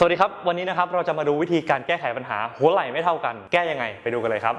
สวัสดีครับ วันนี้นะครับเราจะมาดูวิธีการแก้ไขปัญหาหัวไหล่ไม่เท่ากัน แก้ยังไงไปดูกันเลยครับ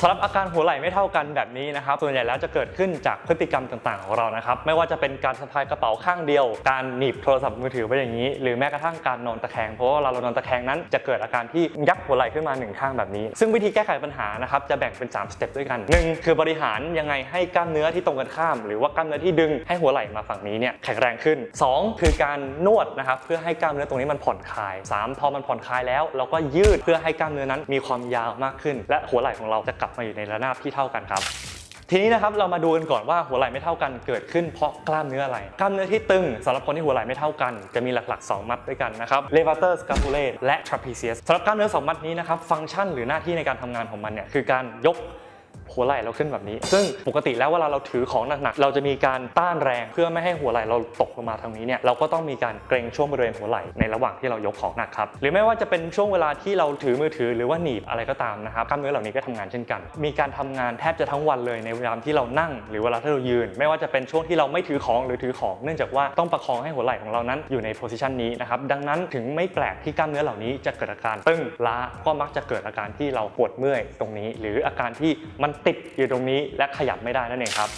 สำหรับอาการหัวไหล่ไม่เท่ากันแบบนี้นะครับส่วนใหญ่แล้วจะเกิดขึ้นจากพฤติกรรมต่างๆ ของเรานะครับไม่ว่าจะเป็นการสะพายกระเป๋าข้างเดียว การหนีบโทรศัพท์มือถือไว้อย่างนี้ หรือแม้กระทั่งการนอนตะแคงเพราะว่าเวลาเรานอนตะแคงนั้นจะเกิดอาการที่ยักหัวไหล่ขึ้นมาหนึ่งข้างแบบนี้ ซึ่งวิธีแก้ไขปัญหานะครับจะแบ่งเป็น 3 สเต็ปด้วยกันหนึ่งคือบริหารยังไงให้กล้ามเนื้อที่ตรงกันข้าม หรือว่ากล้ามเนื้อที่ดึงให้หัวไหล่มาฝั่งนี้เนี่ยแข็งแรงขึ้นสองคือการนวดนะครับเพื่อให้กล้ามเนื้อตรงนี้มันผ่อนคลายสามพอมันผ่อนคลายแล้ว เราก็ยืดเพื่อให้กล้ามเนื้อนั้นมีความยาวมากขึ้น และหัวไหล่ของเราจะกลับมาอยู่ในระนาบที่เท่ากันครับ ทีนี้นะครับเรามาดูกันก่อนว่าหัวไหล่ไม่เท่ากันเกิดขึ้นเพราะกล้ามเนื้ออะไร กล้ามเนื้อที่ตึงสำหรับคนที่หัวไหล่ไม่เท่ากัน จะมีหลักๆ 2 มัดด้วยกันนะครับ levator scapulae และ trapezius สำหรับกล้ามเนื้อ 2 มัดนี้นะครับ ฟังก์ชันหรือหน้าที่ในการทำงานของมันเนี่ยคือการยก หัวไหล่เราขึ้นแบบนี้ ซึ่งปกติแล้วเวลาเราถือของหนักๆ เราจะมีการต้านแรงเพื่อไม่ให้หัวไหล่เราตกลงมาทางนี้เนี่ย เราก็ต้องมีการเกรงช่วงบริเวณหัวไหล่ในระหว่างที่เรายกของหนักครับ หรือไม่ว่าจะเป็นช่วงเวลาที่เราถือมือถือหรือว่าหนีบอะไรก็ตามนะครับ กล้ามเนื้อเหล่านี้ก็ทำงานเช่นกัน มีการทำงานแทบจะทั้งวันเลยในเวลาที่เรานั่ง หรือเวลาที่เรายืน ไม่ว่าจะเป็นช่วงที่เราไม่ถือของหรือถือของ เนื่องจากว่าต้องประคองให้หัวไหล่ของเรานั้นอยู่ในโพสิชันนี้นะครับ ดังนั้นถึงไม่แปลกที่กล้ามเนื้อเหล่านี้จะเกิดอาการตึงล้าก็มักจะเกิดอาการที่เราปวดเมื่อยตรงนี้ หรืออาการที่มันติดอยู่ตรงนี้และขยับไม่ได้นั่นเองครับ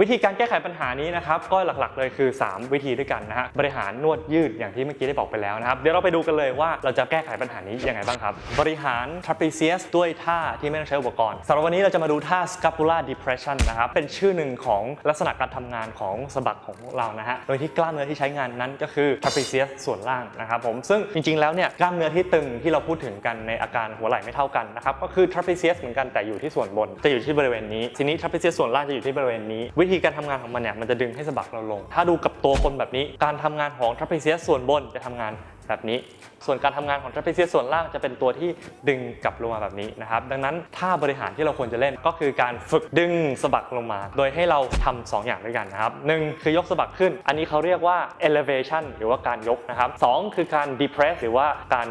วิธีการแก้ไขปัญหานี้นะครับก็หลักๆเลยคือ 3 วิธีด้วยกันนะฮะบริหารนวดยืดอย่างที่เมื่อกี้ได้บอกไปแล้วนะครับเดี๋ยวเราไปดูกันเลยว่าเราจะแก้ไขปัญหานี้ยังไงบ้างครับ บริหาร trapezius ด้วยท่าที่ไม่ต้องใช้อุปกรณ์สำหรับวันนี้เราจะมาดูท่า scapular depression นะครับเป็นชื่อหนึ่งของลักษณะการทำงานของสะบักของเรานะฮะโดยที่กล้ามเนื้อที่ใช้งานนั้นก็คือ trapezius ส่วนล่างนะครับผมซึ่งจริงๆแล้วเนี่ยกล้ามเนื้อที่ตึงที่เราพูดถึงกันในอาการหัวไหล่ไม่เท่ากันนะครับก็คือ trapezius เหมือนกันแต่อยู่ที่ส่วนบนจะอยู่ที่บริเวณนี้ทีนี้ trapezius ส่วนล่างจะอยู่ที่บริเวณนี้วิธีการทำงานของมันเนี่ยมันจะดึงให้สะบักเราลง ถ้าดูกับตัวคนแบบนี้ การทำงานของ trapezius ส่วนบนจะทำงานแบบนี้ ส่วนการทำงานของ trapezius ส่วนล่างจะเป็นตัวที่ดึงกลับลงมาแบบนี้นะครับ ดังนั้นท่าบริหารที่เราควรจะเล่นก็คือการฝึกดึงสะบักลงมา โดยให้เราทำสองอย่างด้วยกันนะครับหนึ่งคือยกสะบักขึ้น อันนี้เขาเรียกว่า elevation หรือว่าการยกนะครับสองคือการ depress หรือว่าการ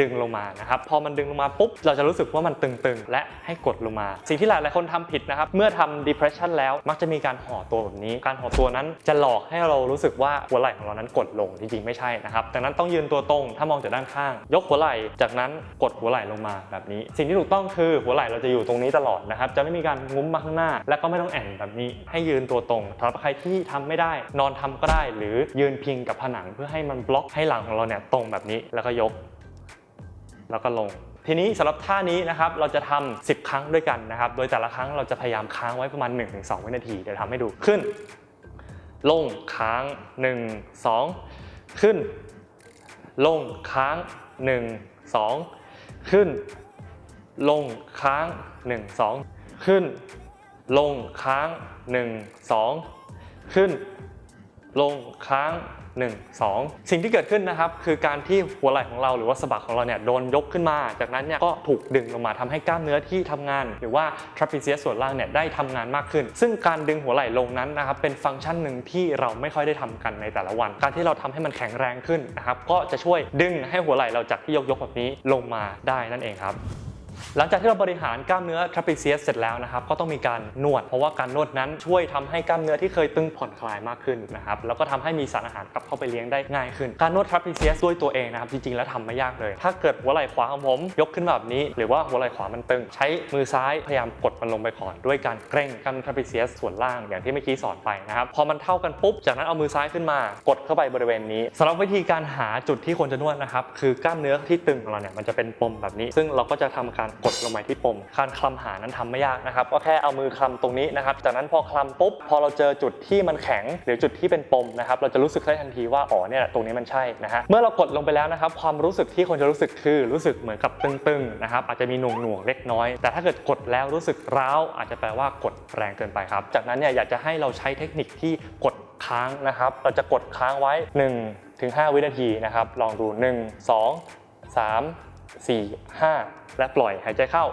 ดึงลงมานะครับพอมันดึงลงมาปุ๊บเราจะรู้สึกว่ามันตึงๆ และให้กดลงมา สิ่งที่หลายๆคนทำผิดนะครับเมื่อทำ depression แล้วมักจะมีการห่อตัวแบบนี้ การห่อตัวนั้นจะหลอกให้เรารู้สึกว่าหัวไหล่ของเรานั้นกดลงจริงๆไม่ใช่นะครับดังนั้นต้องยืนตัวตรงถ้ามองจากด้านข้าง ยกหัวไหล่จากนั้นกดหัวไหล่ลงมาแบบนี้ สิ่งที่ถูกต้องคือหัวไหล่เราจะอยู่ตรงนี้ตลอดนะครับจะไม่มีการงุ้มมาข้างหน้า และก็ไม่ต้องแอนแบบนี้ ให้ยืนตัวตรงสำหรับใครที่ทำไม่ได้ นอนทำก็ได้ หรือยืนพิงกับผนังเพื่อให้มันบล็อกให้หลังของเราเนี่ยตรงแบบนี้แล้วก็ยก แล้วก็ลง ทีนี้สำหรับท่านี้นะครับเราจะทำ10 ครั้งด้วยกันนะครับ โดยแต่ละครั้งเราจะพยายามค้างไว้ประมาณ 1-2 วินาที เดี๋ยวทำให้ดูขึ้น ลงค้าง 1 2 ขึ้น ลงค้าง 1 2 ขึ้น ลงค้าง 1 2 ขึ้น ลงค้าง 1 2 ขึ้น ลงค้าง 1 2 สิ่งที่เกิดขึ้นนะครับคือการที่หัวไหล่ของเราหรือว่าสะบักของเราเนี่ยโดนยกขึ้นมา จากนั้นเนี่ยก็ถูกดึงลงมาทำให้กล้ามเนื้อที่ทำงาน หรือว่า trapezius ส่วนล่างเนี่ยได้ทำงานมากขึ้น ซึ่งการดึงหัวไหล่ลงนั้นนะครับเป็นฟังก์ชันหนึ่งที่เราไม่ค่อยได้ทำกันในแต่ละวัน การที่เราทำให้มันแข็งแรงขึ้นนะครับก็จะช่วยดึงให้หัวไหล่เราจากที่ยกๆแบบนี้ลงมาได้นั่นเองครับ หลังจากที่เราบริหารกล้ามเนื้อ trapezius เสร็จแล้วนะครับก็ต้องมีการนวด เพราะว่าการนวดนั้นช่วยทำให้กล้ามเนื้อที่เคยตึงผ่อนคลายมากขึ้นนะครับแล้วก็ทำให้มีสารอาหารกลับเข้าไปเลี้ยงได้ง่ายขึ้น การนวด trapezius ด้วยตัวเองนะครับจริงๆแล้วทำไม่ยากเลย ถ้าเกิดหัวไหล่ขวาของผมยกขึ้นแบบนี้ หรือว่าหัวไหล่ขวามันตึง ใช้มือซ้ายพยายามกดมันลงไปก่อนด้วยการเกร็งกล้ามเนื้อ trapezius ส่วนล่างอย่างที่เมื่อกี้สอนไปนะครับพอมันเท่ากันปุ๊บจากนั้นเอามือซ้ายขึ้นมากดเข้าไปบริเวณนี้สำหรับวิธีการหาจุดที่ควรจะนวดนะครับคือกล้ามเนื้อที่ตึงของเราเนี่ยมันจะเป็นปมแบบนี้ ซึ่งเราก็จะทำการการกดลงไปที่ปม การคลำหานั้นทำไม่ยากนะครับ ก็แค่เอามือคลำตรงนี้นะครับ จากนั้นพอคลำปุ๊บ พอเราเจอจุดที่มันแข็ง หรือจุดที่เป็นปมนะครับ เราจะรู้สึกได้ทันทีว่า อ๋อ เนี่ย ตรงนี้มันใช่นะฮะ เมื่อเรากดลงไปแล้วนะครับ ความรู้สึกที่คนจะรู้สึกคือรู้สึกเหมือนกับตึงๆนะครับ อาจจะมีหน่วงหน่วงๆเล็กน้อย แต่ถ้าเกิดกดแล้วรู้สึกร้าว อาจจะแปลว่ากดแรงเกินไปครับ จากนั้นเนี่ยอยากจะให้เราใช้เทคนิคที่กดค้างนะครับ เราจะกดค้างไว้1ถึง5วินาทีนะครับ ลองดู 1 2 3 4 5 และปล่อยหายใจเข้า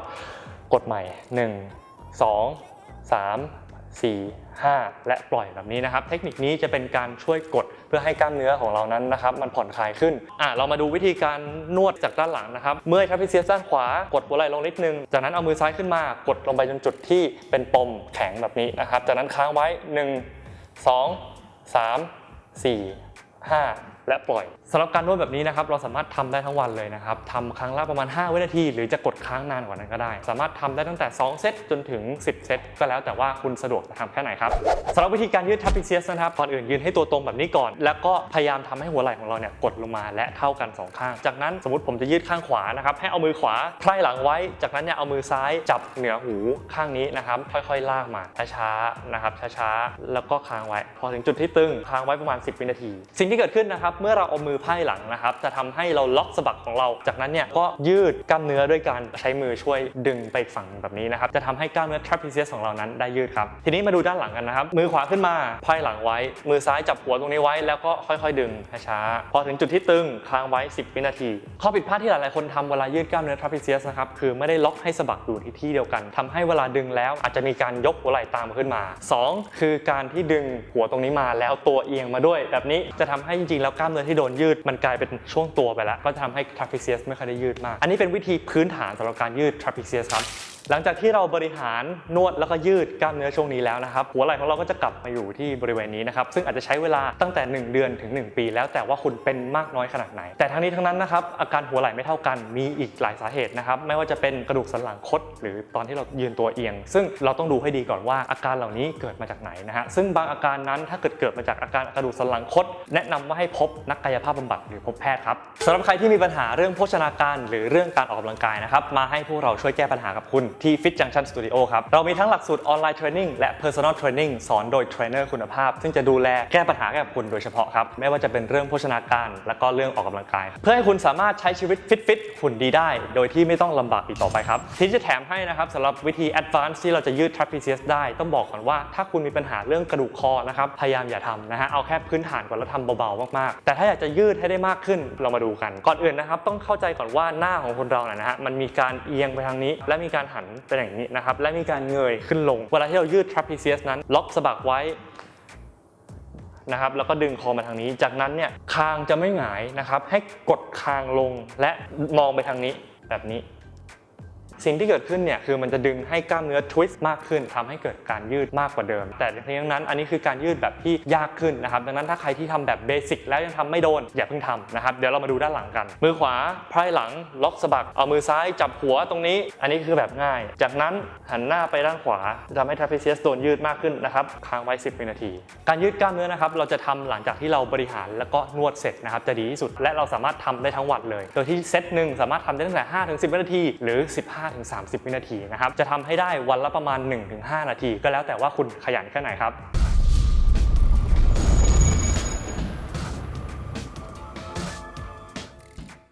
กดใหม่ 1 2 3 4 5 และปล่อยแบบนี้นะครับ เทคนิคนี้จะเป็นการช่วยกดเพื่อให้กล้ามเนื้อของเรานั้นนะครับ มันผ่อนคลายขึ้นอะเรามาดูวิธีการนวดจากด้านหลังนะครับ เมื่อทราพิเซียสด้านขวากดหัวไหล่ลงนิดนึง จากนั้นเอามือซ้ายขึ้นมากดลงไปจนจุดที่เป็นปมแข็งแบบนี้นะครับ จากนั้นค้างไว้ 1 2 3 4 5 และปล่อยสำหรับการนวดแบบนี้นะครับเราสามารถทำได้ทั้งวันเลยนะครับทำครั้งละประมาณ 5 วินาที หรือจะกดค้างนานกว่านั้นก็ได้ สามารถทำได้ตั้งแต่ 2 เซตจนถึง 10 เซตก็แล้วแต่ว่าคุณสะดวกจะทำแค่ไหนครับสำหรับวิธีการยืดทัพพิเซียสนะครับก่อนอื่นยืนให้ตัวตรงแบบนี้ก่อน แล้วก็พยายามทำให้หัวไหล่ของเราเนี่ยกดลงมาและเท่ากันสองข้าง จากนั้นสมมติผมจะยืดข้างขวานะครับให้เอามือขวาไพร่หลังไว้ จากนั้นเนี่ยเอามือซ้ายจับเหนือหูข้างนี้นะครับค่อยๆ ลากมาช้าๆนะครับช้าๆแล้วก็ค้างไว้ พอถึงจุดที่ตึงค้างไว้ประมาณ 10 วินาที สิ่งที่เกิดขึ้นนะครับเมื่อเราเอามือไพ่หลังนะครับ จะทำให้เราล็อกสะบักของเรา จากนั้นเนี่ยก็ยืดกล้ามเนื้อด้วยการใช้มือช่วยดึงไปฝั่งแบบนี้นะครับ จะทำให้กล้ามเนื้อ trapezius ของเรานั้นได้ยืดครับ ทีนี้มาดูด้านหลังกันนะครับ มือขวาขึ้นมาไพ่หลังไว้ มือซ้ายจับหัวตรงนี้ไว้แล้วก็ค่อยๆ ดึงช้าๆพอถึงจุดที่ตึงค้างไว้ 10 วินาที ข้อผิดพลาดที่หลายๆคนทำเวลายืดกล้ามเนื้อ trapezius นะครับคือไม่ได้ล็อกให้สะบักอยู่ที่ที่เดียวกันทำให้เวลาดึงแล้วอาจจะมีการยกหัวไหล่ตามขึ้นมาสองคือการที่ดึงหัวตรงนี้มาแล้วตัวเอียงมาด้วย แบบนี้จะทำให้จริงๆแล้วกล้ามเนื้อที่โดนยืดมันกลายเป็นช่วงตัวไปแล้ว ก็จะทำให้ trapezius ไม่ค่อยได้ยืดมาก อันนี้เป็นวิธีพื้นฐานสำหรับการยืด trapezius ครับหลังจากที่เราบริหารนวดแล้วก็ยืดกล้ามเนื้อช่วงนี้แล้วนะครับ หัวไหล่ของเราก็จะกลับมาอยู่ที่บริเวณนี้นะครับ ซึ่งอาจจะใช้เวลาตั้งแต่ 1 เดือนถึง 1 ปี แล้วแต่ว่าคุณเป็นมากน้อยขนาดไหน แต่ทั้งนี้ทั้งนั้นนะครับอาการหัวไหล่ไม่เท่ากันมีอีกหลายสาเหตุนะครับ ไม่ว่าจะเป็นกระดูกสันหลังคด หรือตอนที่เรายืนตัวเอียง ซึ่งเราต้องดูให้ดีก่อนว่าอาการเหล่านี้เกิดมาจากไหนนะฮะซึ่งบางอาการนั้นถ้าเกิดเกิดมาจากอาการกระดูกสันหลังคด แนะนำว่าให้พบนักกายภาพบำบัดหรือพบแพทย์ครับสำหรับใครที่มีปัญหาเรื่องโภชนาการหรือเรื่องการออกกำลังกายนะครับมาให้พวกเราช่วยแก้ปัญหากับคุณที่ Fit Junction Studio ครับเรามีทั้งหลักสูตรออนไลน์เทรนนิ่งและ Personal Training สอนโดยเทรนเนอร์คุณภาพ ซึ่งจะดูแลแก้ปัญหากับคุณโดยเฉพาะครับไม่ว่าจะเป็นเรื่องโภชนาการและก็เรื่องออกกำลังกาย เพื่อให้คุณสามารถใช้ชีวิตฟิตฟิตหุ่นดีได้ โดยที่ไม่ต้องลำบากอีกต่อไปครับที่จะแถมให้นะครับสำหรับวิธี Advanced ที่เราจะยืด trapezius ได้ ต้องบอกก่อนว่าถ้าคุณมีปัญหาเรื่องกระดูกคอนะครับพยายามอย่าทำนะฮะเอาแค่พื้นฐานก่อนแล้วทำเบาๆมากๆแต่ถ้าอยากจะยืดให้ได้มากขึ้นเรามาดูกัน ก่อนอื่นนะครับต้องเข้าใจก่อนว่าหน้าของคนเราเนี่ยนะฮะมันมีการเอียงไปทางนี้ และมีการหันไปอย่างนี้นะครับและมีการเงยขึ้นลง เวลาที่เรายืด trapezius นั้น ล็อกสะบักไว้นะครับแล้วก็ดึงคอมาทางนี้ จากนั้นเนี่ยคางจะไม่หงายนะครับให้กดคางลงและมองไปทางนี้แบบนี้ สิ่งที่เกิดขึ้นเนี่ยคือมันจะดึงให้กล้ามเนื้อทวิสต์มากขึ้นทำให้เกิดการยืดมากกว่าเดิม แต่ทั้งนี้ทั้งนั้นอันนี้คือการยืดแบบที่ยากขึ้นนะครับดังนั้นถ้าใครที่ทำแบบเบสิกแล้วยังทำไม่โดนอย่าเพิ่งทำนะครับเดี๋ยวเรามาดูด้านหลังกัน มือขวาไพร่หลังล็อกสะบักเอามือซ้ายจับหัวตรงนี้ อันนี้คือแบบง่าย จากนั้นหันหน้าไปด้านขวาจะทำให้ trapezius โดนยืดมากขึ้นนะครับค้างไว้ 10 วินาที การยืดกล้ามเนื้อนะครับเราจะทำหลังจากที่เราบริหารแล้วก็นวดเสร็จนะครับจะดีที่สุดและเราสามารถทำได้ทั้งวันเลย โดยที่เซตหนึ่งสามารถทำได้ตั้งแต่5-10 วินาที หรือ 15ถึง30 วินาทีนะครับ จะทำให้ได้วันละประมาณ 1-5 นาที ก็แล้วแต่ว่าคุณขยันแค่ไหนครับ